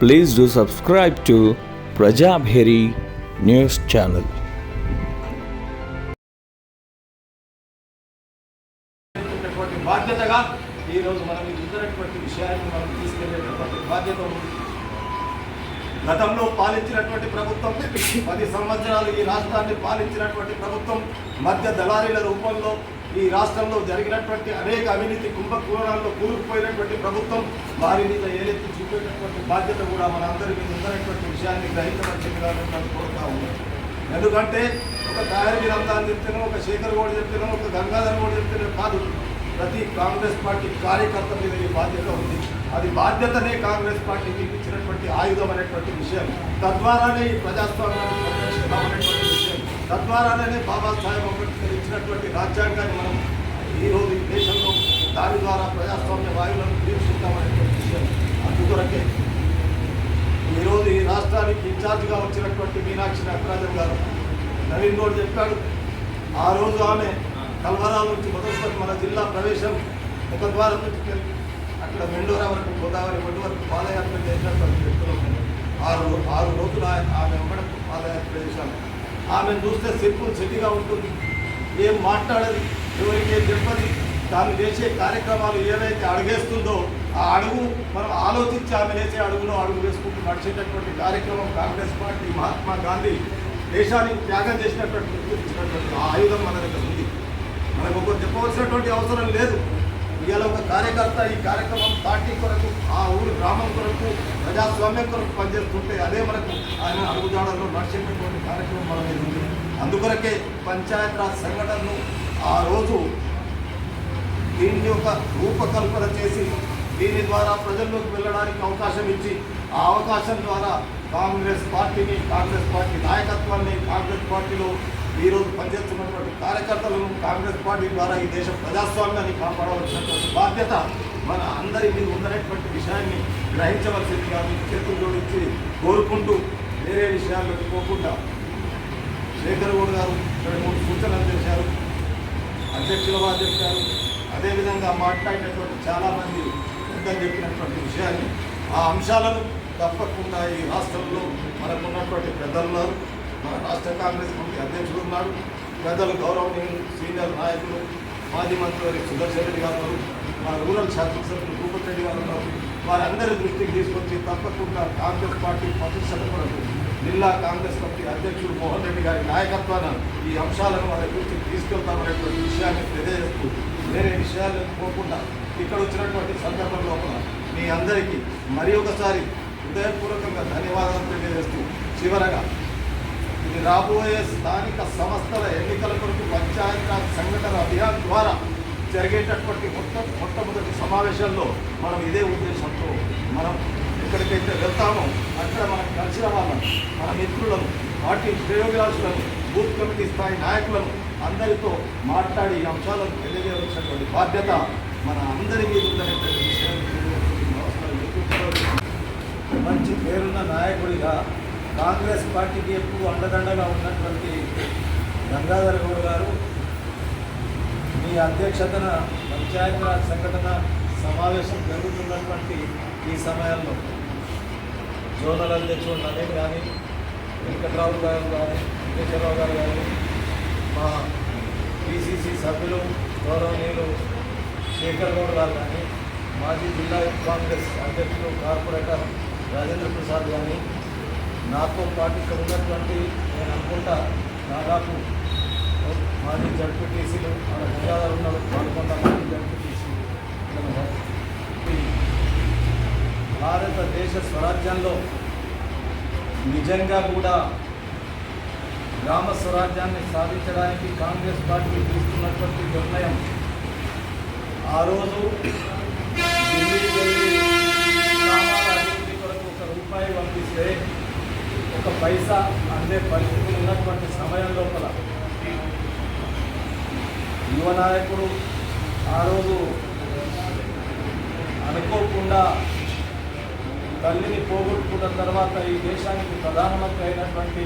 Please do subscribe to Prajabheri news channel. బాధ్యతగా ఈరోజు మనం ఇద్దరటువంటి విషయాన్ని మనం తీసుకెళ్ళేటటువంటి బాధ్యత ఉంది. గతంలో పాలించినటువంటి ప్రభుత్వం పది సంవత్సరాలు ఈ రాష్ట్రాన్ని పాలించినటువంటి ప్రభుత్వం మధ్య దళారీల రూపంలో ఈ రాష్ట్రంలో జరిగినటువంటి అనేక అవినీతి కుంభకోణాల్లో కూరుకుపోయినటువంటి ప్రభుత్వం వారి మీద ఏదైతే చూపేటటువంటి బాధ్యత కూడా మనందరి మీద ఉందనేటువంటి విషయాన్ని గ్రహించవలసిందిగా నేను కోరుతా ఉన్నాం. ఎందుకంటే ఒక తయారీ రంగాన్ని చెప్తేనో ఒక శేఖర్ గౌడ్ చెప్పిన ఒక గంగాధర్ గౌడ్ చెప్తేనో కాదు ప్రతి కాంగ్రెస్ పార్టీ కార్యకర్త మీద ఈ బాధ్యత ఉంది. అది బాధ్యతనే కాంగ్రెస్ పార్టీకి ఇచ్చినటువంటి ఆయుధం అనేటువంటి విషయం. తద్వారానే ఈ ప్రజాస్వామ్యాన్ని తద్వారానే బాబాసాహెబ్ అంబేద్కర్ ఇచ్చినటువంటి రాజ్యాంగాన్ని మనం ఈరోజు ఈ దేశంలో దాని ద్వారా ప్రజాస్వామ్య వాయువులను తీర్చుకుంటామనేటువంటి విషయం అందుకొరకే ఈరోజు ఈ రాష్ట్రానికి ఇన్ఛార్జ్గా వచ్చినటువంటి మీనాక్షి నటరాజన్ గారు నవీన్ గౌడ్ చెప్పాడు ఆ రోజు ఆమె కల్వరాల నుంచి మొదలుకొని మన జిల్లా ప్రవేశం ఒక ద్వారం నుంచి అక్కడ మెండోరా వరకు గోదావరి ఒడ్డు వరకు పాదయాత్ర చేసినటువంటి వ్యక్తులు ఆరు ఆరు రోజులు ఆమె వెంబడకు పాదయాత్ర చేశాను ఆమెను చూస్తే సింపుల్ సిటీగా ఉంటుంది. ఏం మాట్లాడదు? ఎవరికి ఏం చెప్పది తాను చేసే కార్యక్రమాలు ఏవైతే అడుగేస్తుందో ఆ అడుగు మనం ఆలోచించి ఆమె వేసే అడుగులో అడుగు వేసుకుంటూ నడిచేటటువంటి కార్యక్రమం కాంగ్రెస్ పార్టీ మహాత్మా గాంధీ దేశానికి త్యాగం చేసినటువంటి వ్యక్తులు ఆ ఆయుధం మన దగ్గర ఉంది. మనకు ఒకరు చెప్పవలసినటువంటి అవసరం లేదు. ఇవాళ ఒక కార్యకర్త ఈ కార్యక్రమం పార్టీ కొరకు ఆ ఊరి గ్రామం కొరకు ప్రజాస్వామ్యం కొరకు పనిచేస్తుంటే అదే మనకు ఆయన అడుగుజాడల్లో నడిచేటటువంటి కార్యక్రమం మన మీద ఉంది. అందుకొరకే పంచాయత్ రాజ్ సంఘటనను ఆ రోజు దీన్ని ఒక రూపకల్పన చేసి దీని ద్వారా ప్రజల్లోకి వెళ్ళడానికి అవకాశం ఇచ్చి ఆ అవకాశం ద్వారా కాంగ్రెస్ పార్టీని కాంగ్రెస్ పార్టీ నాయకత్వాన్ని కాంగ్రెస్ పార్టీలో ఈరోజు పనిచేస్తున్నటువంటి కార్యకర్తలను కాంగ్రెస్ పార్టీ ద్వారా ఈ దేశ ప్రజాస్వామ్యాన్ని కాపాడవలసినటువంటి బాధ్యత మన అందరి మీద ఉందనేటువంటి విషయాన్ని గ్రహించవలసిందిగా మీకు చేతులు జోడించి కోరుకుంటూ వేరే విషయాల్లోకి పోకుండా శేఖర్ గౌడ్ గారు రెండు మూడు సూచనలు చేశారు. అధ్యక్షుల వారు చెప్పారు. అదేవిధంగా మాట్లాడినటువంటి చాలామంది పెద్దలు చెప్పినటువంటి విషయాన్ని ఆ అంశాలను తప్పకుండా ఈ రాష్ట్రంలో మనకున్నటువంటి పెద్దలు మన రాష్ట్ర కాంగ్రెస్ కమిటీ అధ్యక్షుడు ఉన్నారు. పెద్దలు గౌరవనీయులు సీనియర్ నాయకులు మాజీ మంత్రి సుదర్శన్ రెడ్డి గారు ఉన్నారు మన రూరల్ శాసనసభ్యులు భూపతి రెడ్డి గారు ఉన్నారు. వారందరి దృష్టికి తీసుకొచ్చి తప్పకుండా కాంగ్రెస్ పార్టీ ప్రతిష్టత కొరకు జిల్లా కాంగ్రెస్ కమిటీ అధ్యక్షుడు మోహన్ రెడ్డి గారి నాయకత్వాన ఈ అంశాలను వారి దృష్టికి తీసుకెళ్తామనేటువంటి విషయాన్ని తెలియజేస్తూ వేరే విషయాలు పోకుండా ఇక్కడ వచ్చినటువంటి సందర్భం లోపల మీ అందరికీ మరి ఒకసారి హృదయపూర్వకంగా ధన్యవాదాలు తెలియజేస్తూ చివరగా రాబోయే స్థానిక సంస్థల ఎన్నికల కొరకు పంచాయతీరాజ్ సంఘటన అభియాన్ ద్వారా జరిగేటటువంటి మొట్ట మొట్టమొదటి సమావేశంలో మనం ఇదే ఉద్దేశంతో మనం ఎక్కడికైతే వెళ్తామో అక్కడ మనం కలిసిన వాళ్ళను మన మిత్రులను పార్టీ శ్రేయోభిలాషులను బూత్ కమిటీ స్థాయి నాయకులను అందరితో మాట్లాడి ఈ అంశాలను తెలియజేయవలసినటువంటి బాధ్యత మన అందరి మీద ఉందనేటువంటి విషయాన్ని అవసరం మంచి పేరున్న నాయకుడిగా కాంగ్రెస్ పార్టీకి ఎప్పుడు అండదండగా ఉన్నటువంటి గంగాధర్ గౌడ్ గారు మీ అధ్యక్షతన పంచాయతీరాజ్ సంఘటన సమావేశం జరుగుతున్నటువంటి ఈ సమయంలో జోనల్ అధ్యక్షుడు నవీన్ కానీ వెంకట్రావు గారు కానీ వెంకటరావు గారు కానీ మా పిసిసి సభ్యులు గౌరవనీయులు శేఖర్ గౌడ్ గారు కానీ మాజీ జిల్లా కాంగ్రెస్ అధ్యక్షులు కార్పొరేటర్ రాజేంద్ర ప్రసాద్ కానీ నాతో పాటు ఇక్కడ ఉన్నటువంటి నేను అనుకుంటా దాదాపు మాజీ జడ్పీటీసీలు మన గంగాధర్ ఉన్నారు పాల్గొన్న మాజీ జడ్పీటీసీ భారతదేశ స్వరాజ్యంలో నిజంగా కూడా గ్రామ స్వరాజ్యాన్ని సాధించడానికి కాంగ్రెస్ పార్టీ తీసుకున్నటువంటి నిర్ణయం ఆ రోజు ఢిల్లీ వెళ్ళి గ్రామాల అభివృద్ధి కొరకు ఒక రూపాయి పంపిస్తే ఒక పైసా అందే పరిస్థితులు ఉన్నటువంటి సమయం లోపల యువ నాయకుడు ఆ రోజు అనుకోకుండా తల్లిని పోగొట్టుకున్న తర్వాత ఈ దేశానికి ప్రధానమంత్రి అయినటువంటి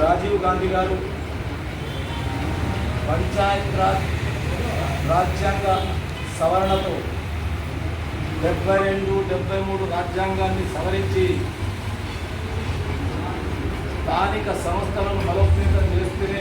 రాజీవ్ గాంధీ గారు పంచాయత్ రాజ్ రాజ్యాంగ సవరణతో డెబ్బై రెండు డెబ్బై మూడు రాజ్యాంగాన్ని సవరించి స్థానిక సంస్థలను బలోపేతం చేస్తేనే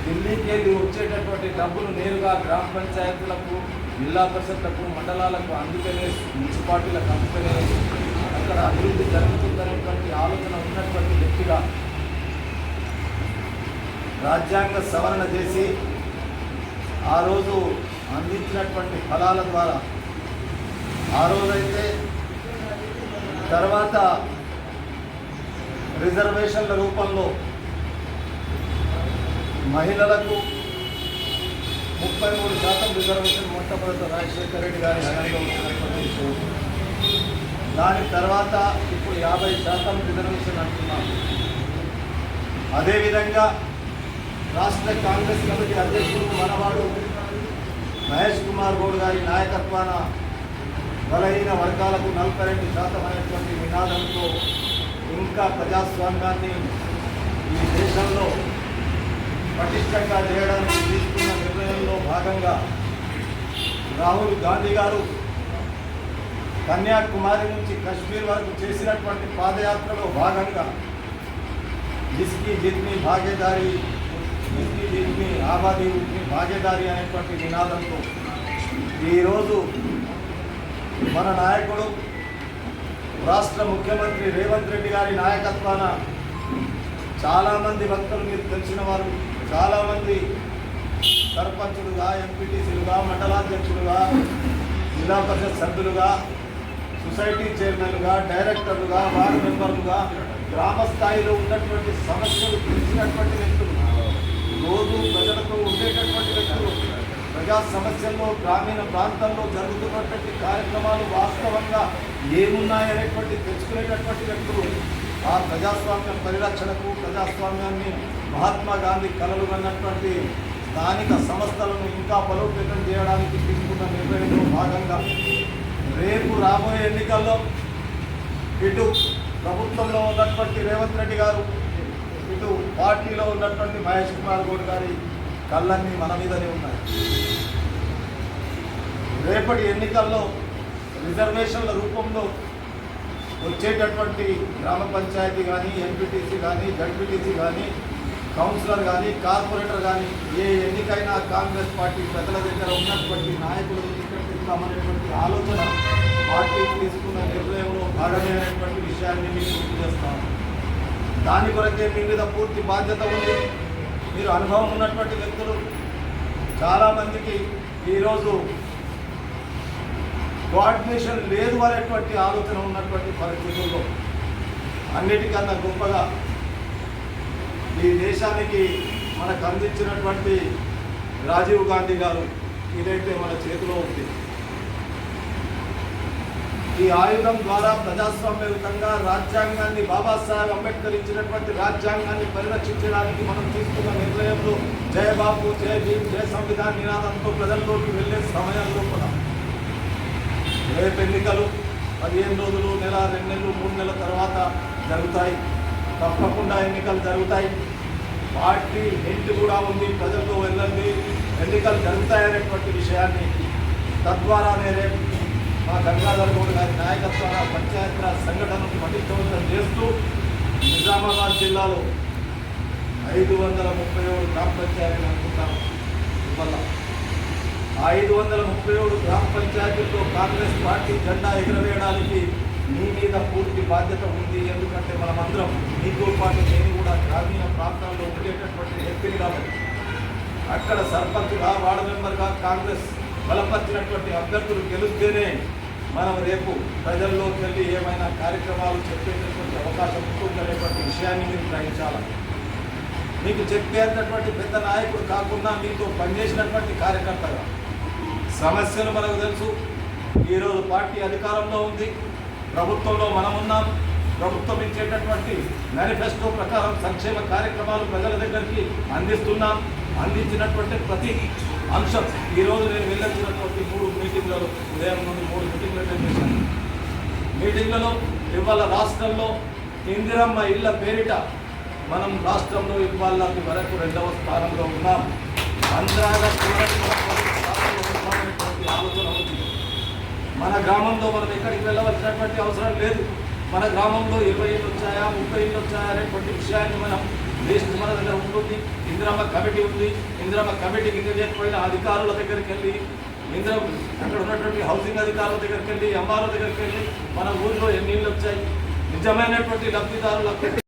ఢిల్లీకి వెళ్ళి వచ్చేటటువంటి డబ్బులు నేరుగా గ్రామ పంచాయతీలకు జిల్లా పరిషత్లకు మండలాలకు అందుకనే మున్సిపాలిటీలకు అందుకనే అక్కడ అభివృద్ధి జరుగుతుందనేటువంటి ఆలోచన ఉన్నటువంటి వ్యక్తిగా రాజ్యాంగ సవరణ చేసి ఆ రోజు అందించినటువంటి ఫలాల ద్వారా ఆ రోజైతే తర్వాత రిజర్వేషన్ల రూపంలో మహిళలకు ముప్పై మూడు శాతం రిజర్వేషన్ మొట్టమొదటి రాజశేఖర రెడ్డి గారి హయాంలో దాని తర్వాత ఇప్పుడు యాభై శాతం రిజర్వేషన్ అంటున్నాం అదేవిధంగా రాష్ట్ర కాంగ్రెస్ కమిటీ అధ్యక్షుడు మనవాడు మహేష్ కుమార్ గౌడ్ గారి నాయకత్వాన బలహీన వర్గాలకు నలభై రెండు శాతం అనేటువంటి నినాదంతో ఇంకా ప్రజాస్వామ్యాన్ని ఈ దేశంలో పటిష్టంగా చేయడానికి తీసుకున్న నిర్ణయంలో భాగంగా రాహుల్ గాంధీ గారు కన్యాకుమారి నుంచి కశ్మీర్ వరకు చేసినటువంటి పాదయాత్రలో భాగంగా జిస్కి జిత్ని భాగేదారి జిస్కి జిత్ని ఆబాదీ ఉత్ని భాగేదారి అనేటువంటి నినాదంతో ఈరోజు మన నాయకుడు రాష్ట్ర ముఖ్యమంత్రి రేవంత్ రెడ్డి గారి నాయకత్వాన చాలామంది భక్తులు మీరు తెలిసిన వారు చాలామంది సర్పంచులుగా ఎంపీటీసీలుగా మండలాధ్యక్షులుగా జిల్లా పరిషత్ సభ్యులుగా సొసైటీ చైర్మన్లుగా డైరెక్టర్లుగా వార్డు మెంబర్లుగా గ్రామ స్థాయిలో ఉన్నటువంటి సమస్యలు తెలిసినటువంటి వ్యక్తులు. రోజు ప్రజలతో ఉండేటటువంటి వ్యక్తులు. ప్రజా సమస్యల్లో గ్రామీణ ప్రాంతాల్లో జరుగుతున్నటువంటి కార్యక్రమాలు వాస్తవంగా ఏమున్నాయనేటువంటి తెలుసుకునేటటువంటి వ్యక్తులు ఆ ప్రజాస్వామ్య పరిరక్షణకు ప్రజాస్వామ్యాన్ని మహాత్మా గాంధీ కలలు కన్నటువంటి స్థానిక సంస్థలను ఇంకా బలోపేతం చేయడానికి తీసుకున్న నిర్ణయంలో భాగంగా రేపు రాబోయే ఎన్నికల్లో ఇటు ప్రభుత్వంలో ఉన్నటువంటి రేవంత్ రెడ్డి గారు ఇటు పార్టీలో ఉన్నటువంటి మహేష్ కుమార్ గౌడ్ గారి కళ్ళన్నీ మన మీదనే ఉన్నాయి. రేపటి ఎన్నికల్లో రిజర్వేషన్ల రూపంలో వచ్చేటటువంటి గ్రామ పంచాయతీ కానీ ఎంపీటీసీ కానీ జడ్పీటీసీ కానీ కౌన్సిలర్ కానీ కార్పొరేటర్ కానీ ఏ ఎన్నికైనా కాంగ్రెస్ పార్టీ ప్రజల దగ్గర ఉన్నటువంటి నాయకులు తీసుకెళ్తామనేటువంటి ఆలోచన పార్టీ తీసుకున్న నిర్ణయంలో భాగమైనటువంటి విషయాన్ని మీకు గుర్తు చేస్తాను. దాని కొరకే మీ మీద పూర్తి బాధ్యత ఉంది. మీరు అనుభవం ఉన్నటువంటి వ్యక్తులు చాలామందికి ఈరోజు కోఆర్డినేషన్ లేదు అనేటువంటి ఆలోచన ఉన్నటువంటి పరిస్థితుల్లో అన్నిటికన్నా గొప్పగా ఈ దేశానికి మనకు అందించినటువంటి రాజీవ్ గాంధీ గారు ఇదైతే మన చేతిలో ఉంది. ఈ ఆయుధం ద్వారా ప్రజాస్వామ్యయుతంగా రాజ్యాంగాన్ని బాబాసాహెబ్ అంబేద్కర్ ఇచ్చినటువంటి రాజ్యాంగాన్ని పరిరక్షించడానికి మనం తీసుకున్న నిర్ణయంలో జయ బాబు జయ భీమ్ జయ సంవిధాన్ నినాదంతో ప్రజల్లోకి వెళ్ళే సమయంలో కూడా రేపు ఎన్నికలు పదిహేను రోజులు నెల రెండు నెలలు మూడు నెలల తర్వాత జరుగుతాయి. తప్పకుండా ఎన్నికలు జరుగుతాయి. పార్టీ హింట్ కూడా ఉంది ప్రజలతో వెళ్ళండి. ఎన్నికలు జరుగుతాయనేటువంటి విషయాన్ని తద్వారానే రేపు మా గంగాధర్ గౌడ్ గారి నాయకత్వాన పంచాయతీరాజ్ సంఘటనను పటిష్టవంతం చేస్తూ నిజామాబాద్ జిల్లాలో ఐదు వందల ముప్పై ఏడు గ్రామ పంచాయతీలు అనుకుంటాను. ఇవాళ ఐదు వందల ముప్పై ఏడు గ్రామ పంచాయతీలతో కాంగ్రెస్ పార్టీ జెండా ఎగురవేయడానికి మీ మీద పూర్తి బాధ్యత ఉంది. ఎందుకంటే మనమందరం మీతో పాటు నేను కూడా గ్రామీణ ప్రాంతాల్లో ఉండేటటువంటి వ్యక్తిని కాబట్టి. అక్కడ సర్పంచ్గా వార్డు మెంబర్గా కాంగ్రెస్ బలపరిచినటువంటి అభ్యర్థులు గెలిస్తేనే మనం రేపు ప్రజల్లోకి వెళ్ళి ఏమైనా కార్యక్రమాలు చెప్పేటటువంటి అవకాశం ఉంటుందనేటువంటి విషయాన్ని మీరు గ్రహించాలి. మీకు చెప్పేటటువంటి పెద్ద నాయకుడు కాకుండా మీతో పనిచేసినటువంటి కార్యకర్తగా. సమస్యలు మనకు తెలుసు. ఈరోజు పార్టీ అధికారంలో ఉంది. ప్రభుత్వంలో మనం ఉన్నాం. ప్రభుత్వం ఇచ్చేటటువంటి మేనిఫెస్టో ప్రకారం సంక్షేమ కార్యక్రమాలు ప్రజల దగ్గరికి అందిస్తున్నాం. అందించినటువంటి ప్రతి అంశం. ఈరోజు నేను వెళ్ళొచ్చినటువంటి మూడు మీటింగ్లలో ఉదయం నుండి మూడు మీటింగ్లు అటెండ్ చేశాను. మీటింగ్లలో ఇవాళ రాష్ట్రంలో ఇందిరమ్మ ఇళ్ళ పేరిట మనం రాష్ట్రంలో ఇవాళ వరకు రెండవ స్థానంలో ఉన్నాం. ఆంధ్రాగా ఆలోచన ఉంది. మన గ్రామంలో మనం ఎక్కడికి వెళ్ళవలసినటువంటి అవసరం లేదు. మన గ్రామంలో ఇరవై ఇళ్ళు వచ్చాయా ముప్పై ఇళ్ళు వచ్చాయా అనేటువంటి విషయాన్ని మనం లిస్ట్ మన దగ్గర ఉంటుంది ఇందిరమ్మ కమిటీ ఉంది ఇందిరమ్మ కమిటీకి తెలియకపోయిన అధికారుల దగ్గరికి వెళ్ళి ఇందిరా అక్కడ ఉన్నటువంటి హౌసింగ్ అధికారుల దగ్గరికి వెళ్ళి ఎంఆర్ఓ దగ్గరికి వెళ్ళి మన ఊరిలో ఎన్ని ఇళ్ళు వచ్చాయి? నిజమైనటువంటి లబ్ధిదారులకు